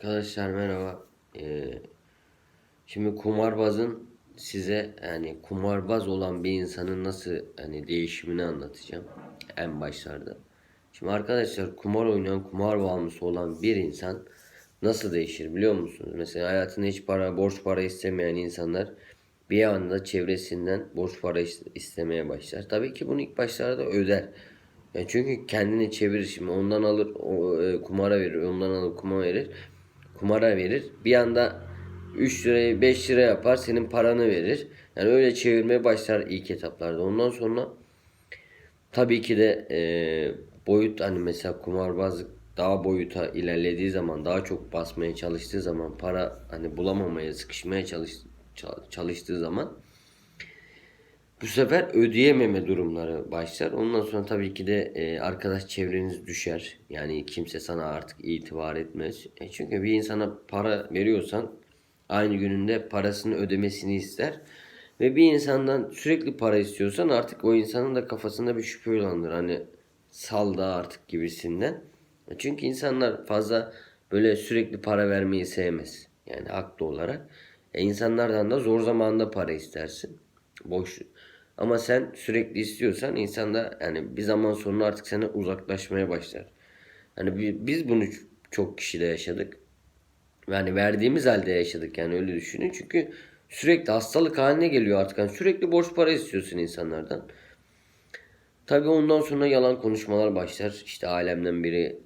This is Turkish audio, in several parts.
Arkadaşlar merhaba. Ee, şimdi kumarbazın size yani kumarbaz olan bir insanın nasıl hani değişimini anlatacağım en başlarda. Şimdi arkadaşlar kumar oynayan, kumar bağımlısı olan bir insan nasıl değişir biliyor musunuz? Mesela hayatında hiç para, borç para istemeyen insanlar bir anda çevresinden borç para is- istemeye başlar. Tabii ki bunu ilk başlarda öder. Ya çünkü kendini çevirir şimdi ondan alır o, e, kumara verir ondan alır kumara verir kumara verir. Bir anda 3 lirayı 5 lira yapar senin paranı verir. Yani öyle çevirmeye başlar ilk etaplarda. Ondan sonra tabii ki de e, boyut hani mesela kumarbazlık daha boyuta ilerlediği zaman daha çok basmaya çalıştığı zaman para hani bulamamaya sıkışmaya çalış, çal- çalıştığı zaman bu sefer ödeyememe durumları başlar. Ondan sonra tabii ki de e, arkadaş çevreniz düşer. Yani kimse sana artık itibar etmez. E, çünkü bir insana para veriyorsan aynı gününde parasını ödemesini ister. Ve bir insandan sürekli para istiyorsan artık o insanın da kafasında bir şüphe uyandır. Hani sal da artık gibisinden. E, Çünkü insanlar fazla böyle sürekli para vermeyi sevmez. Yani haklı olarak. E, insanlardan da zor zamanda para istersin. Boş. Ama sen sürekli istiyorsan insan da yani bir zaman sonra artık sana uzaklaşmaya başlar. Hani bi- biz bunu çok kişide yaşadık. Yani verdiğimiz halde yaşadık yani öyle düşünün. Çünkü sürekli hastalık haline geliyor artık. Yani sürekli borç para istiyorsun insanlardan. Tabii ondan sonra yalan konuşmalar başlar. İşte ailemden biri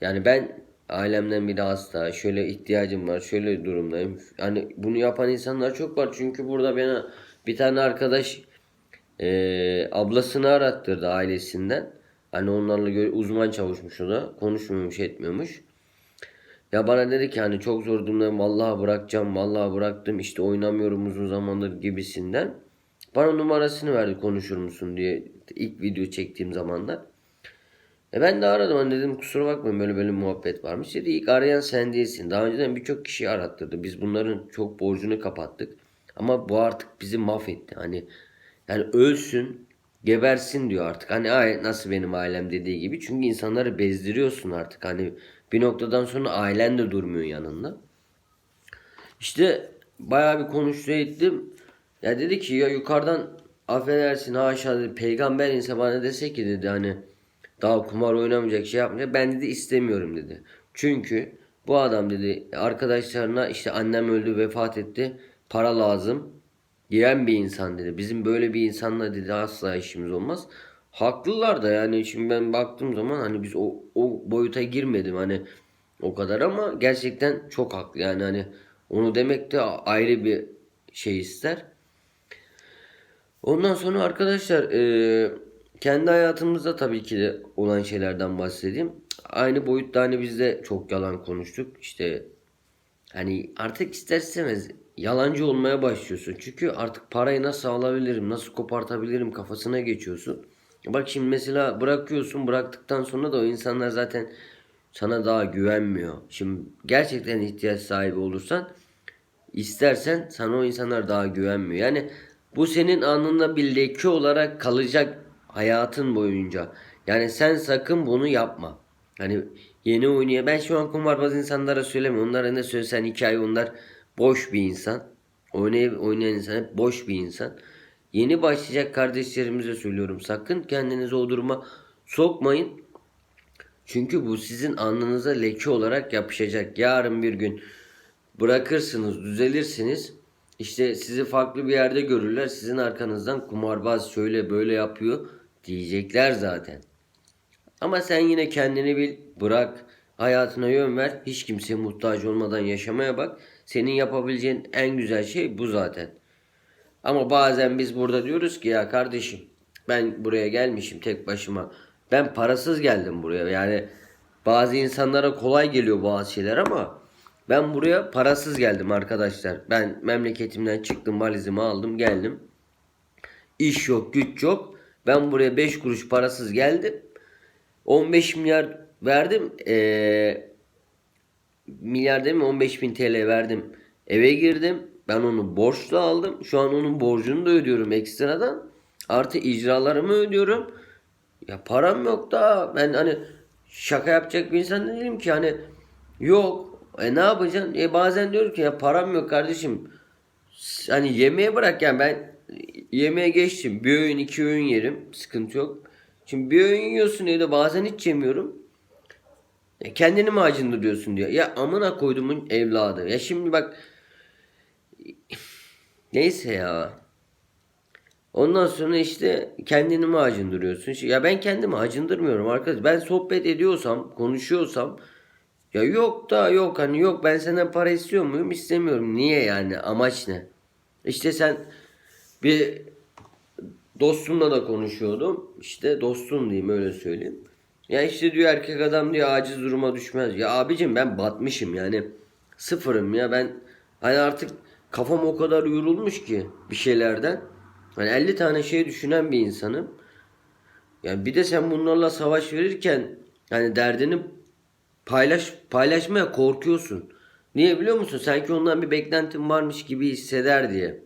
yani ben ailemden biri hasta, şöyle ihtiyacım var, şöyle durumdayım. Hani bunu yapan insanlar çok var. Çünkü burada bana bir tane arkadaş eee, ablasını arattırdı ailesinden. Hani onlarla uzman çavuşmuş o da. Konuşmuyormuş, etmiyormuş. Ya bana dedi ki hani çok zor durumdayım. Vallahi bırakacağım, vallahi bıraktım. işte oynamıyorum uzun zamandır gibisinden. Bana numarasını verdi konuşur musun diye ilk video çektiğim zamanda. E ben de aradım hani dedim kusura bakmayın böyle böyle muhabbet varmış. Dedi ilk arayan sen değilsin. Daha önceden birçok kişiyi arattırdı. Biz bunların çok borcunu kapattık. Ama bu artık bizi mahvetti. Hani yani ölsün, gebersin diyor artık. Hani ay nasıl benim ailem dediği gibi. Çünkü insanları bezdiriyorsun artık. Hani bir noktadan sonra ailen de durmuyor yanında. İşte bayağı bir konuştu ettim. Ya dedi ki ya yukarıdan affedersin haşa dedi peygamber inse bana dese ki dedi hani daha kumar oynamayacak şey yapmayacak ben dedi istemiyorum dedi. Çünkü bu adam dedi arkadaşlarına işte annem öldü vefat etti para lazım diyen bir insan dedi. Bizim böyle bir insanla dedi asla işimiz olmaz. Haklılar da yani şimdi ben baktığım zaman hani biz o, o boyuta girmedim hani o kadar ama gerçekten çok haklı yani hani onu demek de ayrı bir şey ister. Ondan sonra arkadaşlar eee, kendi hayatımızda tabii ki de olan şeylerden bahsedeyim. Aynı boyutta hani biz de çok yalan konuştuk. İşte hani artık ister istemez yalancı olmaya başlıyorsun. Çünkü artık parayı nasıl alabilirim, nasıl kopartabilirim kafasına geçiyorsun. Bak şimdi mesela bırakıyorsun, bıraktıktan sonra da o insanlar zaten sana daha güvenmiyor. Şimdi gerçekten ihtiyaç sahibi olursan İstersen sana o insanlar daha güvenmiyor. Yani bu senin alnında bir leke olarak kalacak hayatın boyunca. Yani sen sakın bunu yapma. Hani yeni oynuyor. Ben şu an kumarbaz insanlara söylemiyorum. Onlara ne söylesen hikaye onlar boş bir insan. Oynay oynayan insan hep boş bir insan. Yeni başlayacak kardeşlerimize söylüyorum. Sakın kendinizi o duruma sokmayın. Çünkü bu sizin alnınıza leke olarak yapışacak. Yarın bir gün bırakırsınız, düzelirsiniz. İşte sizi farklı bir yerde görürler. Sizin arkanızdan kumarbaz şöyle böyle yapıyor diyecekler zaten. Ama sen yine kendini bil, bırak, hayatına yön ver. Hiç kimseye muhtaç olmadan yaşamaya bak. Senin yapabileceğin en güzel şey bu zaten. Ama bazen biz burada diyoruz ki ya kardeşim ben buraya gelmişim tek başıma. Ben parasız geldim buraya. Yani bazı insanlara kolay geliyor bazı şeyler ama ben buraya parasız geldim arkadaşlar. Ben memleketimden çıktım valizimi aldım geldim. İş yok güç yok. Ben buraya 5 kuruş parasız geldim. 15 milyar verdim. Ee, milyar değil mi 15 bin TL verdim. Eve girdim. Ben onu borçla aldım. Şu an onun borcunu da ödüyorum ekstradan. Artı icralarımı ödüyorum. Ya param yok da ben hani şaka yapacak bir insan değilim ki hani yok E ne yapacaksın? E bazen diyorum ki ya param yok kardeşim. Hani yemeğe bırak yani ben yemeğe geçtim. Bir öğün iki öğün yerim. Sıkıntı yok. Şimdi bir öğün yiyorsun evde bazen hiç yemiyorum. E kendini mi acındırıyorsun diyor. Ya amına koydumun evladı. Ya şimdi bak neyse ya. Ondan sonra işte kendini mi acındırıyorsun? Ya ben kendimi acındırmıyorum arkadaş. Ben sohbet ediyorsam, konuşuyorsam ya yok da yok hani yok ben senden para istiyor muyum? İstemiyorum. Niye yani? Amaç ne? İşte sen bir dostumla da konuşuyordum. İşte dostum diyeyim öyle söyleyeyim. Ya işte diyor erkek adam diyor aciz duruma düşmez. Ya abicim ben batmışım yani. Sıfırım ya ben hani artık kafam o kadar yorulmuş ki bir şeylerden. Hani 50 tane şey düşünen bir insanım. Yani bir de sen bunlarla savaş verirken hani derdini paylaş paylaşmaya korkuyorsun. Niye biliyor musun? Sanki ondan bir beklentin varmış gibi hisseder diye.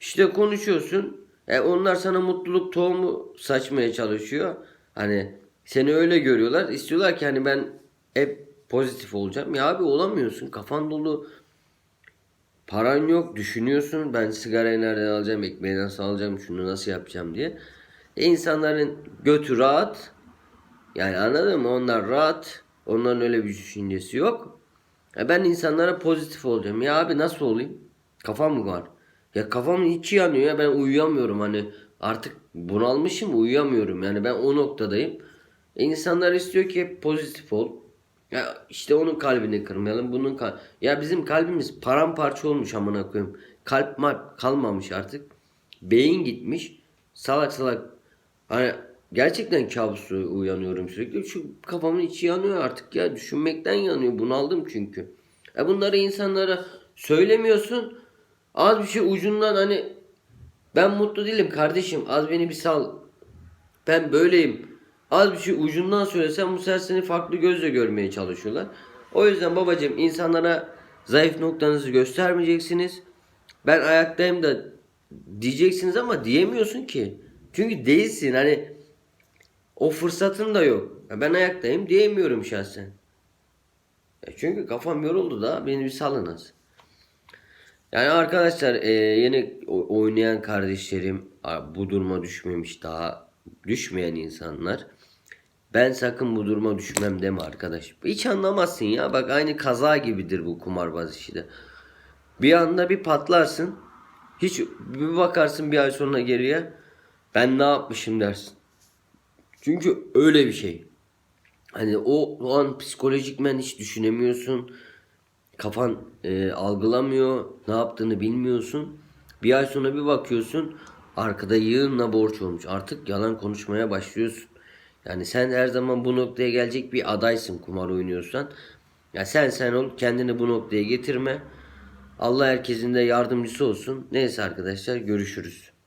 İşte konuşuyorsun. E onlar sana mutluluk tohumu saçmaya çalışıyor. Hani seni öyle görüyorlar. İstiyorlar ki hani ben hep pozitif olacağım. Ya abi olamıyorsun. Kafan dolu. Paran yok. Düşünüyorsun. Ben sigarayı nereden alacağım? Ekmeği nasıl alacağım? Şunu nasıl yapacağım diye. E insanların götü rahat. Yani anladın mı? Onlar rahat. Onların öyle bir düşüncesi yok. E ben insanlara pozitif olacağım. Ya abi nasıl olayım? Kafam mı var? Ya kafam içi yanıyor ya ben uyuyamıyorum hani artık bunalmışım uyuyamıyorum yani ben o noktadayım. E insanlar istiyor ki pozitif ol. Ya işte onun kalbini kırmayalım bunun kal ya bizim kalbimiz paramparça olmuş amına koyayım. Kalp marp kalmamış artık. Beyin gitmiş. Salak salak hani gerçekten kabuslu uyanıyorum sürekli. Şu kafamın içi yanıyor artık ya düşünmekten yanıyor. Bunaldım çünkü. E bunları insanlara söylemiyorsun. Az bir şey ucundan hani ben mutlu değilim kardeşim az beni bir sal. Ben böyleyim. Az bir şey ucundan söylesem bu sefer seni farklı gözle görmeye çalışıyorlar. O yüzden babacığım insanlara zayıf noktanızı göstermeyeceksiniz. Ben ayaktayım da diyeceksiniz ama diyemiyorsun ki. Çünkü değilsin hani o fırsatın da yok. Ben ayaktayım diyemiyorum şahsen. Çünkü kafam yoruldu da beni bir salınız. Yani arkadaşlar e, yeni oynayan kardeşlerim bu duruma düşmemiş daha düşmeyen insanlar. Ben sakın bu duruma düşmem deme arkadaş. Hiç anlamazsın ya bak aynı kaza gibidir bu kumarbaz işi de. Bir anda bir patlarsın. Hiç bir bakarsın bir ay sonra geriye. Ben ne yapmışım dersin. Çünkü öyle bir şey. Hani o, o an psikolojikmen hiç düşünemiyorsun. Kafan e, algılamıyor. Ne yaptığını bilmiyorsun. Bir ay sonra bir bakıyorsun. Arkada yığınla borç olmuş. Artık yalan konuşmaya başlıyorsun. Yani sen her zaman bu noktaya gelecek bir adaysın kumar oynuyorsan. Ya sen sen ol. Kendini bu noktaya getirme. Allah herkesin de yardımcısı olsun. Neyse arkadaşlar görüşürüz.